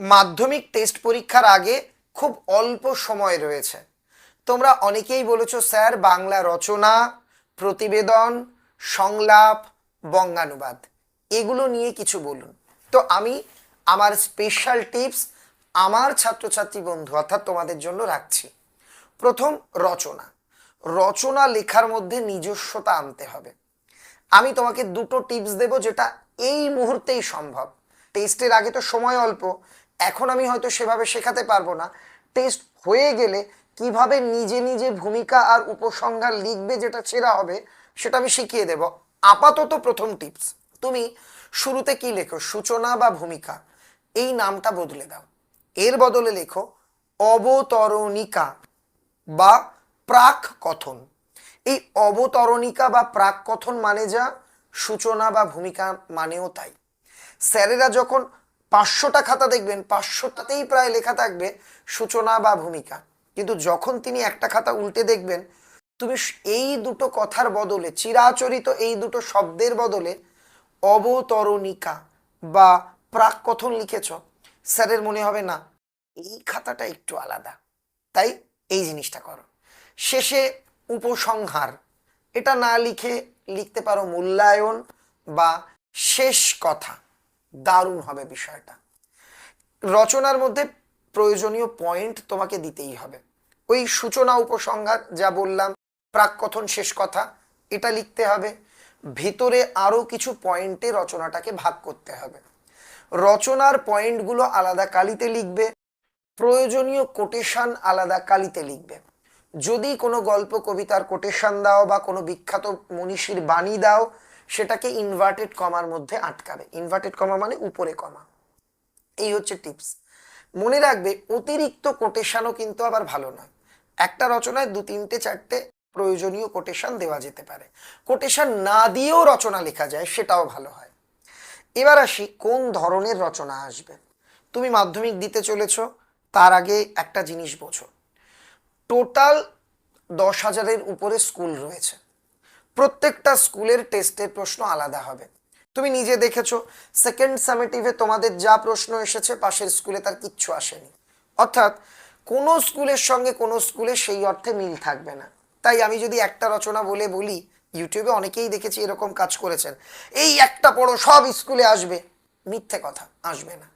মাধ্যমিক টেস্ট পরীক্ষার আগে খুব অল্প সময় রয়েছে। তোমরা অনেকেই বলেছ, স্যার, বাংলা রচনা, প্রতিবেদন, সংলাপ, বঙ্গানুবাদ, এগুলো নিয়ে কিছু বলুন। তো আমি আমার স্পেশাল টিপস আমার ছাত্রছাত্রী বন্ধু, অর্থাৎ তোমাদের জন্য রাখছি। প্রথম, রচনা। রচনা লেখার মধ্যে নিজস্বতা আনতে হবে। আমি তোমাকে দুটো টিপস দেব, যেটা এই মুহূর্তেই সম্ভব। টেস্টের আগে তো সময় অল্প এখন আমি হয়তো সেভাবে শেখাতে পারব না। টেস্ট হয়ে গেলে কীভাবে নিজে নিজে ভূমিকা আর উপসংহার লিখবে যেটা ছেঁড়া হবে, সেটা আমি শিখিয়ে দেব। আপাতত প্রথম টিপস তুমি শুরুতে কি লেখো? সূচনা বা ভূমিকা। এই নামটা বদলে দাও। এর বদলে লেখো, অবতরণিকা বা প্রাক কথন এই অবতরণিকা বা প্রাক কথন মানে যা, সূচনা বা ভূমিকা মানেও তাই। স্যারেরা যখন পাঁচশোটা খাতা দেখবেন, পাঁচশোটাতেই প্রায় লেখা থাকবে সূচনা বা ভূমিকা। কিন্তু যখন তিনি একটা খাতা উল্টে দেখবেন, তুমি এই দুটো কথার বদলে, চিরাচরিত এই দুটো শব্দের বদলে অবতরণিকা বা প্রাক কথন লিখেছ, স্যারের মনে হবে না, এই খাতাটা একটু আলাদা। তাই এই জিনিসটা করো। শেষে উপসংহার। এটা না লিখে লিখতে পারো মূল্যায়ন বা শেষ কথা। দারুণ হবে বিষয়টা। রচনার মধ্যে প্রয়োজনীয় পয়েন্ট তোমাকে দিতেই হবে। ওই সূচনা উপসংহার যা বললাম, প্রাককথন শেষ কথা, এটা লিখতে হবে। ভেতরে আরও কিছু পয়েন্টে রচনাটাকে ভাগ করতে হবে। রচনার পয়েন্টগুলো আলাদা কালিতে লিখবে, প্রয়োজনীয় কোটেশন আলাদা কালিতে লিখবে। যদি কোনো গল্প, কবিতার কোটেশন দাও বা কোনো বিখ্যাত মনীষীর বাণী দাও সেটাকে ইনভার্টেড কমার মধ্যে আটকাবে। ইনভার্টেড কমা মানে উপরে কমা এই হচ্ছে টিপস মনে রাখবে, অতিরিক্ত কোটেশনও কিন্তু আবার ভালো নয়। একটা রচনায় দু, তিনটে, চারটে প্রয়োজনীয় কোটেশন দেওয়া যেতে পারে। কোটেশন না দিয়েও রচনা লেখা যায়, সেটাও ভালো হয়। এবার আসি, কোন ধরনের রচনা আসবে? তুমি মাধ্যমিক দিতে চলেছ, তার আগে একটা জিনিস বোঝো। টোটাল দশ হাজারের উপরে স্কুল রয়েছে। প্রত্যেকটা স্কুলের টেস্টের প্রশ্ন আলাদা হবে। তুমি নিজে দেখেছ সেকেন্ড সামেটিভে তোমাদের যা প্রশ্ন এসেছে পাশের স্কুলে তার কিচ্ছু আসেনি। অর্থাৎ কোনো স্কুলের সঙ্গে কোনো স্কুলে সেই অর্থে মিল থাকবে না। তাই আমি যদি একটা রচনা বলে বলি ইউটিউবে অনেকেই দেখেছি এরকম কাজ করেছেন। এই একটা পড়ো, সব স্কুলে আসবে। মিথ্যে কথা, আসবে না।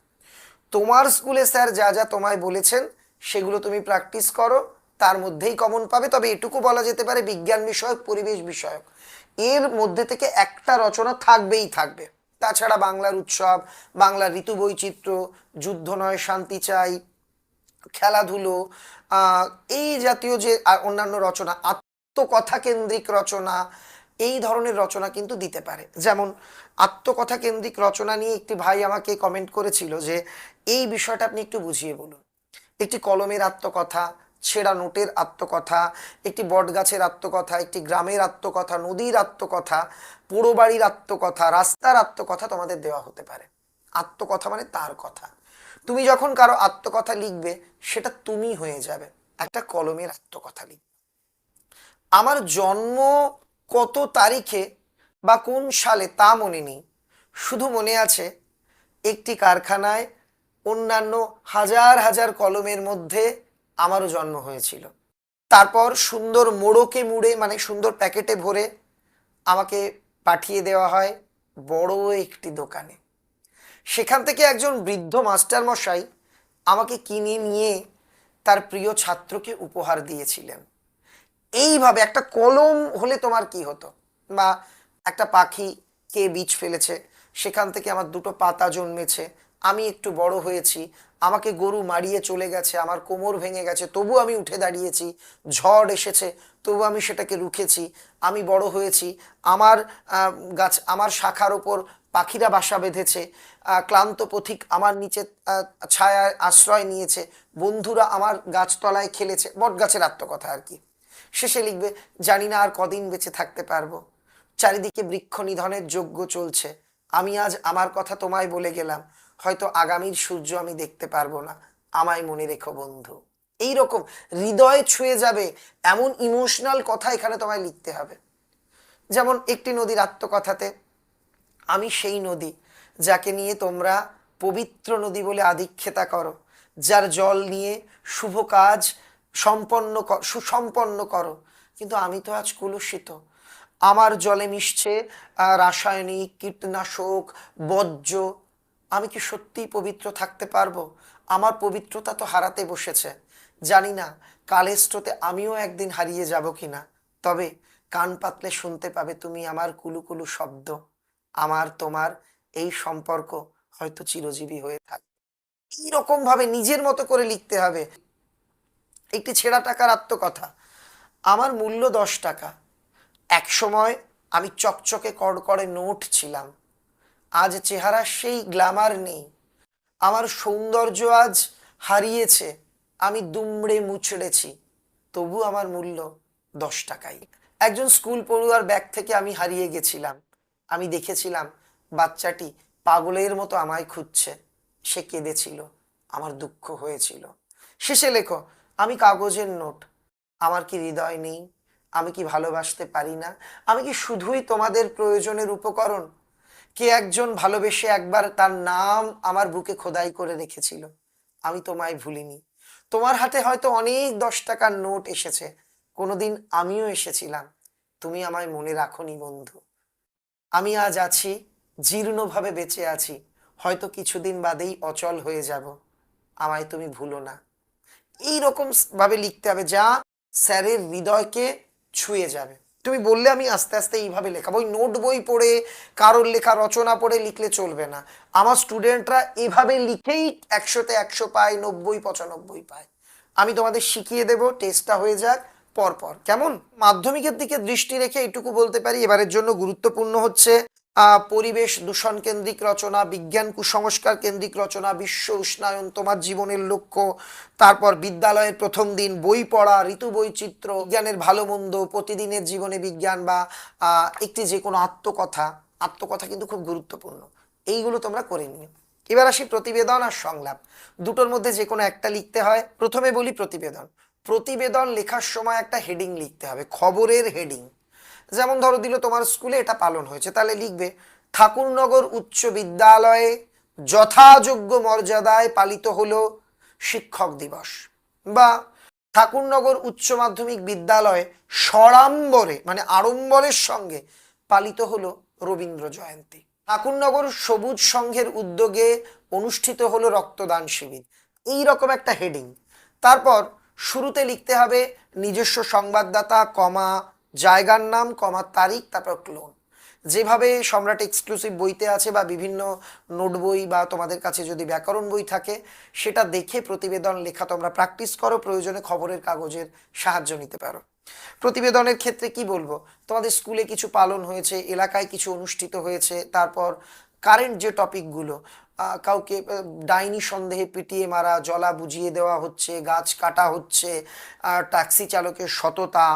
তোমার স্কুলে স্যার যা যা তোমায় বলেছেন, সেগুলো তুমি প্র্যাকটিস করো তার মধ্যেই কমন পাবে। তবে এটুকু বলা যেতে পারে বিজ্ঞান বিষয়ক, পরিবেশ বিষয়ক। এর মধ্যে থেকে একটা রচনা থাকবেই থাকবে। তাছাড়া বাংলার উৎসব, বাংলার ঋতু বৈচিত্র্য, যুদ্ধ নয়, শান্তি চাই, খেলাধুলো এই জাতীয় যে অন্যান্য রচনা, আত্মকথা কেন্দ্রিক রচনা, এই ধরনের রচনা কিন্তু দিতে পারে। যেমন আত্মকথা কেন্দ্রিক রচনা নিয়ে একটি ভাই আমাকে কমেন্ট করেছিল যে, এই বিষয়টা আপনি একটু বুঝিয়ে বলুন। একটি কলমের আত্মকথা ছেঁড়া নোটের আত্মকথা, একটি বটগাছের আত্মকথা, একটি গ্রামের আত্মকথা, নদীর আত্মকথা পোড়ো বাড়ির আত্মকথা, রাস্তার আত্মকথা তোমাদের দেওয়া হতে পারে। আত্মকথা মানে তার কথা। তুমি যখন কারও আত্মকথা লিখবে, সেটা তুমি হয়ে যাবে। একটা কলমের আত্মকথা লিখবে। আমার জন্ম কত তারিখে বা কোন সালে তা মনে নেই। শুধু মনে আছে, একটি কারখানায় অন্যান্য হাজার হাজার কলমের মধ্যে আমারও জন্ম হয়েছিল। তারপর সুন্দর মোড়কে মুড়ে মানে সুন্দর প্যাকেটে ভরে আমাকে পাঠিয়ে দেওয়া হয় বড় একটি দোকানে। সেখান থেকে একজন বৃদ্ধ মাস্টার মশাই আমাকে কিনে নিয়ে তার প্রিয় ছাত্রকে উপহার দিয়েছিলেন। এইভাবে একটা কলম হলে তোমার কি হতো? বা একটা পাখি কে বীজ ফেলেছে? সেখান থেকে আমার দুটো পাতা জন্মেছে। আমি একটু বড় হয়েছি, আমাকে গরু মারিয়ে চলে গেছে, আমার কোমর ভেঙে গেছে, তবু আমি উঠে দাঁড়িয়েছি, ঝড় এসেছে, তবু আমি সেটাকে রুখেছি, আমি বড় হয়েছি, আমার গাছ, আমার শাখার ওপর পাখিরা বাসা বেঁধেছে ক্লান্ত পথিক আমার নিচে ছায়ায় আশ্রয় নিয়েছে, বন্ধুরা আমার গাছতলায় খেলেছে বট গাছের আত্মকথা আর কি। শেষে লিখবে, জানি না আর কদিন বেঁচে থাকতে পারব। চারিদিকে বৃক্ষ নিধনের যজ্ঞ চলছে। আমি আজ আমার কথা তোমায় বলে গেলাম। হয়তো আগামীর সূর্য আমি দেখতে পারব না। আমায় মনে রেখো বন্ধু। এই রকম হৃদয়ে ছুঁয়ে যাবে এমন ইমোশনাল কথা এখানে তোমায় লিখতে হবে। যেমন একটি নদীর আত্মকথাতে, আমি সেই নদী যাকে নিয়ে তোমরা পবিত্র নদী বলে আধিক্ষেতা করো, যার জল নিয়ে শুভ কাজ সম্পন্ন সুসম্পন্ন করো। কিন্তু আমি তো আজ কলুষিত। আমার জলে মিশছে রাসায়নিক কীটনাশক, বর্জ্য আমি কি সত্যিই পবিত্র থাকতে পারব? আমার পবিত্রতা তো হারাতে বসেছে। জানি না কালের স্রোতে আমিও একদিন হারিয়ে যাব কিনা। তবে কান পাতলে শুনতে পাবে তুমি আমার কুলুকুলু শব্দ। আমার, তোমার এই সম্পর্ক হয়তো চিরজীবী হয়ে থাকবে। এইরকম ভাবে নিজের মতো করে লিখতে হবে। একটি ছেঁড়া টাকার আত্মকথা। আমার মূল্য দশ টাকা। এক সময় আমি চকচকে কড়কড়ে নোট ছিলাম। আজ চেহারা সেই গ্ল্যামার নেই। আমার সৌন্দর্য আজ হারিয়েছে, আমি দুমড়ে মুচড়েছি। তবু আমার মূল্য দশ টাকাই। একজন স্কুল পড়ুয়ার ব্যাগ থেকে আমি হারিয়ে গেছিলাম। আমি দেখেছিলাম বাচ্চাটি পাগলের মতো আমায় খুঁজছে। সে কেঁদেছিল, আমার দুঃখ হয়েছিল। শেষে লেখো, আমি কাগজের নোট। আমার কি হৃদয় নেই? আমি কি ভালোবাসতে পারি না? আমি কি শুধুই তোমাদের প্রয়োজনের উপকরণ? কে একজন ভালোবেসে একবার তার নাম আমার বুকে খোদাই করে রেখেছিল? আমি তোমায় ভুলিনি। তোমার হাতে হয়তো অনেক দশ টাকার নোট এসেছে। কোনোদিন আমিও এসেছিলাম। তুমি আমায় মনে রাখনি বন্ধু। আমি আজ আছি, জীর্ণভাবে বেঁচে আছি। হয়তো কিছুদিন বাদেই অচল হয়ে যাব। আমায় তুমি ভুলো না। এই রকম ভাবে লিখতে হবে যা স্যারের হৃদয়কে ছুঁয়ে যাবে। তুমি বললে আমি আস্তে আস্তে এইভাবে লেখাবো। ওই নোট বই পড়ে, কারোর লেখা রচনা পড়ে লিখলে চলবে না। আমার স্টুডেন্টরা এভাবে লিখেই একশোতে একশো পায়, নব্বই, পঁচানব্বই পায়। আমি তোমাদের শিখিয়ে দেব, টেস্টটা হয়ে যাক, পরপর। কেমন? মাধ্যমিকের দিকে দৃষ্টি রেখে এটুকু বলতে পারি, এবারের জন্য গুরুত্বপূর্ণ হচ্ছে পরিবেশ দূষণ কেন্দ্রিক রচনা, বিজ্ঞান কুসংস্কার কেন্দ্রিক রচনা, বিশ্ব উষ্ণায়ন, তোমার জীবনের লক্ষ্য, তারপর বিদ্যালয়ের প্রথম দিন, বই পড়া, ঋতু বৈচিত্র্য, বিজ্ঞানের ভালো মন্দ, প্রতিদিনের জীবনে বিজ্ঞান বা একটি যে কোনো আত্মকথা আত্মকথা কিন্তু খুব গুরুত্বপূর্ণ। এইগুলো তোমরা করে নিও। এবার আসি প্রতিবেদন আর সংলাপ। দুটোর মধ্যে যে কোনো একটা লিখতে হয়। প্রথমে বলি প্রতিবেদন। প্রতিবেদন লেখার সময় একটা হেডিং লিখতে হবে, খবরের হেডিং। যেমন ধরো দিল তোমার স্কুলে এটা পালন হয়েছে, তাহলে লিখবে, ঠাকুরনগর উচ্চ বিদ্যালয়ে যথাযোগ্য মর্যাদায় পালিত হলো শিক্ষক দিবস বা ঠাকুরনগর উচ্চ মাধ্যমিক বিদ্যালয়ে সড়াম্বরে মানে আড়ম্বরের সঙ্গে পালিত হলো রবীন্দ্র জয়ন্তী। ঠাকুরনগর সবুজ সংঘের উদ্যোগে অনুষ্ঠিত হলো রক্তদান শিবির। এই রকম একটা হেডিং তারপর শুরুতে লিখতে হবে, নিজস্ব সংবাদদাতা, কমা জায়গার নাম কমা তারিখ, তারপর ক্লোন যেভাবে সম্রাট এক্সক্লুসিভ বইতে আছে বা বিভিন্ন নোট বই বা তোমাদের কাছে যদি ব্যাকরণ বই থাকে, সেটা দেখে প্রতিবেদন লেখা তোমরা প্র্যাকটিস করো, প্রয়োজনে খবরের কাগজের সাহায্য নিতে পারো। প্রতিবেদনের ক্ষেত্রে কি বলব? তোমাদের স্কুলে কিছু পালন হয়েছে, এলাকায় কিছু অনুষ্ঠিত হয়েছে, তারপর কারেন্ট যে টপিকগুলো কাউকে ডাইনি সন্দেহে পিটিয়ে মারা, জলা বুঝিয়ে দেওয়া হচ্ছে, গাছ কাটা হচ্ছে ট্যাক্সি চালকের সততা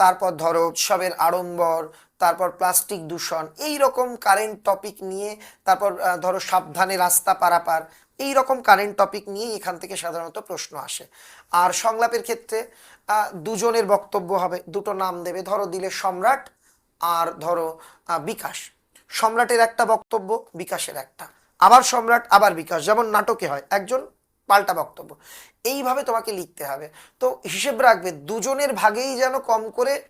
তারপর ধরো উৎসবের আড়ম্বর, তারপর প্লাস্টিক দূষণ, এই রকম কারেন্ট টপিক নিয়ে, তারপর ধরো সাবধানে রাস্তা পারাপার, এই রকম কারেন্ট টপিক নিয়ে এখান থেকে সাধারণত প্রশ্ন আসে। আর সংলাপের ক্ষেত্রে দুজনের বক্তব্য হবে, দুটো নাম দেবে, ধরো দিলে সম্রাট আর ধরো বিকাশ। সম্রাটের একটা বক্তব্য, বিকাশের একটা। আবার সম্রাট, আবার বিকাশ, যেমন নাটকে হয়, একজন পাল্টা বক্তব্য। এইভাবে তোমাকে লিখতে হবে। তো হিসেব রাখবে, দুজনের ভাগেই যেন কম করে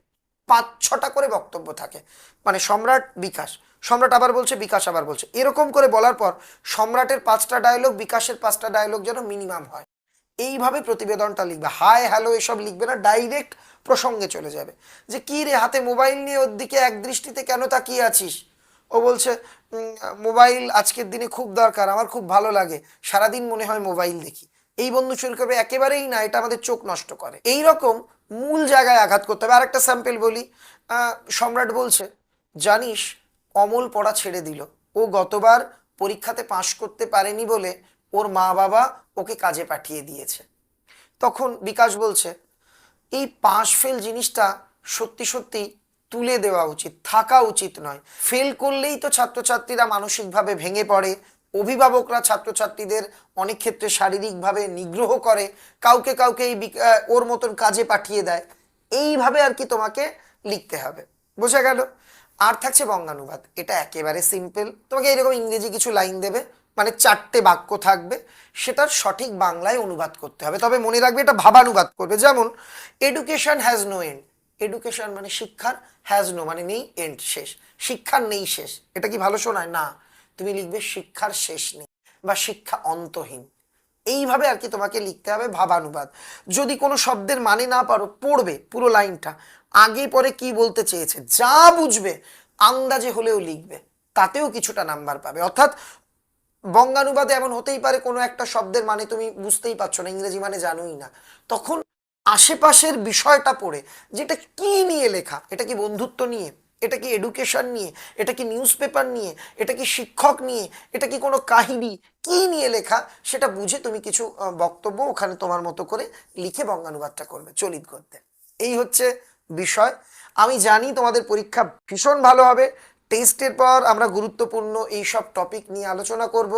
পাঁচ, ছটা করে বক্তব্য থাকে। মানে সম্রাট, বিকাশ। সম্রাট আবার বলছে, বিকাশ আবার বলছে। এরকম করে বলার পর সম্রাটের পাঁচটা ডায়লগ বিকাশের পাঁচটা ডায়লগ যেন মিনিমাম হয়। এইভাবে প্রতিবেদনটা লিখবে। হাই হ্যালো এসব লিখবে না ডাইরেক্ট প্রসঙ্গে চলে যাবে। যে, কি রে হাতে মোবাইল নিয়ে ওর দিকে এক দৃষ্টিতে কেন তাকিয়ে আছিস? ও বলছে মোবাইল আজকের দিনে খুব দরকার, আমার খুব ভালো লাগে। সারাদিন মনে হয় মোবাইল দেখি। এই বন্ধু চুরি করবে, একেবারেই না, এটা আমাদের চোখ নষ্ট করে। এই রকম মূল জায়গায় আঘাত করতে হবে। আরেকটা স্যাম্পল বলি। সম্রাট বলছে, জানিস, অমল পড়া ছেড়ে দিল। ও গতবার পরীক্ষাতে পাশ করতে পারেনি বলে ওর মা বাবা ওকে কাজে পাঠিয়ে দিয়েছে। তখন বিকাশ বলছে, এই পাশ ফেল জিনিসটা সত্যি সত্যি তুলে দেওয়া উচিত, থাকা উচিত নয়। ফেল করলেই তো ছাত্রছাত্রীরা মানসিকভাবে ভেঙে পড়ে। অভিভাবকরা ছাত্রছাত্রীদের অনেক ক্ষেত্রে শারীরিকভাবে নিগ্রহ করে, কাউকে কাউকে এই ওর মতন কাজে পাঠিয়ে দেয়। এইভাবে আর কি তোমাকে লিখতে হবে। বোঝা গেল? আর থাকছে বঙ্গানুবাদ। এটা একেবারে সিম্পল তোমাকে এরকম ইংরেজি কিছু লাইন দেবে মানে চারটে বাক্য থাকবে, সেটার সঠিক বাংলায় অনুবাদ করতে হবে। তবে মনে রাখবে এটা ভাবানুবাদ করবে। যেমন education has no end education মানে শিক্ষার হ্যাজ নো মানে নেই এন্ড শেষ। শিক্ষার নেই, শেষ। এটা কি ভালো শোনায়? না। তুমি লিখবে শিক্ষার শেষ নেই বা শিক্ষা অন্তহীন। এইভাবে আর কি তোমাকে লিখতে হবে ভাবানুবাদ। যদি কোনো শব্দের মানে না পারো, পড়বে পুরো লাইনটা। আগে পরে কি বলতে চেয়েছে, যা বুঝবে, আন্দাজে হলেও লিখবে। তাতেও কিছুটা নাম্বার পাবে। অর্থাৎ বঙ্গানুবাদে এমন হতেই পারে কোনো একটা শব্দের মানে তুমি বুঝতেই পারছ না, ইংরেজি মানে জানোই না। তখন আশেপাশের বিষয়টা পড়ে, যেটা কি নিয়ে লেখা? এটা কি বন্ধুত্ব নিয়ে? এটা কি এডুকেশন নিয়ে? এটা কি নিউজ পেপার নিয়ে? এটা কি শিক্ষক নিয়ে? এটা কি কোনো কাহিনী? কি নিয়ে লেখা? সেটা বুঝে তুমি কিছু বক্তব্য ওখানে তোমার মতো করে লিখে বঙ্গানুবাদটা করবে, চলিত করতে। এই হচ্ছে বিষয়। আমি জানি তোমাদের পরীক্ষা ভীষণ ভালো হবে। টেস্টের পর আমরা গুরুত্বপূর্ণ এই সব টপিক নিয়ে আলোচনা করব।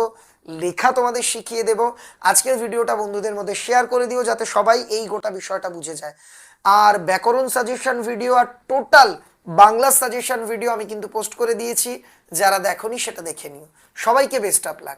লেখা তোমাদের শিখিয়ে দেব। আজকের ভিডিওটা বন্ধুদের মধ্যে শেয়ার করে দিও যাতে সবাই এই গোটা বিষয়টা বুঝে যায়। আর ব্যাকরণ সাজেশন ভিডিও আর টোটাল বাংলা সাজেশন ভিডিও আমি কিন্তু পোস্ট করে দিয়েছি। যারা দেখোনি সেটা দেখে নিও। সবাইকে বেস্ট আপ লাক